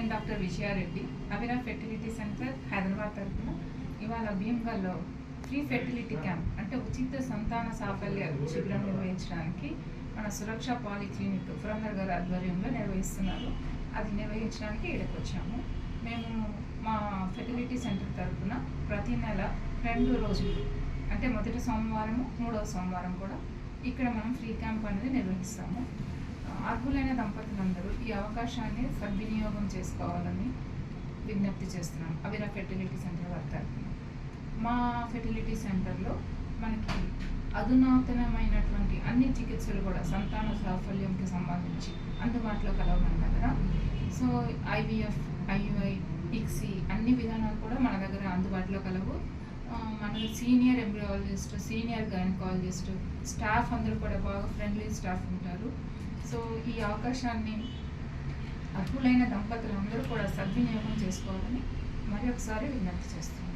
నేను doctor Vijaya Reddy Avira fertility centre Hyderabad తరఫున. ఇవాళ భీమ్గల్లో ఫ్రీ ఫెర్టిలిటీ క్యాంప్ అంటే ఉచిత సంతాన సాఫల్య శిబిరం నిర్వహించడానికి మన సురక్ష పాలిక్లినిక్ పురందర్ గారి ఆధ్వర్యంలో నిర్వహిస్తున్నారు. అది నిర్వహించడానికి ఇక్కడికి వచ్చాము మేము మా ఫెర్టిలిటీ సెంటర్ తరఫున ప్రతి నెల రెండు రోజులు అంటే మొదటి సోమవారము మూడవ సోమవారం కూడా ఇక్కడ మనం ఫ్రీ క్యాంప్ అనేది నిర్వహిస్తాము. అర్హులైన దంపతులందరూ ఈ అవకాశాన్ని సద్వినియోగం చేసుకోవాలని విజ్ఞప్తి చేస్తున్నాం. అవిరా ఫెర్టిలిటీ సెంటర్ వారి తరఫున మా ఫెర్టిలిటీ సెంటర్లో మనకి అధునాతనమైనటువంటి అన్ని చికిత్సలు కూడా సంతాన సాఫల్యంకి సంబంధించి అందుబాటులో కలవు మన దగ్గర. సో ఐవీఎఫ్ ఐయుఐ ఇక్సీ అన్ని విధానాలు కూడా మన దగ్గర అందుబాటులో కలవు. మన senior embryologist senior gynaecologist staff అందరూ కూడా బాగా ఫ్రెండ్లీ స్టాఫ్ ఉంటారు. సో ఈ అవకాశాన్ని అర్హులైన దంపతులందరూ కూడా సద్వినియోగం చేసుకోవాలని మరి ఒకసారి విజ్ఞప్తి చేస్తున్నాను.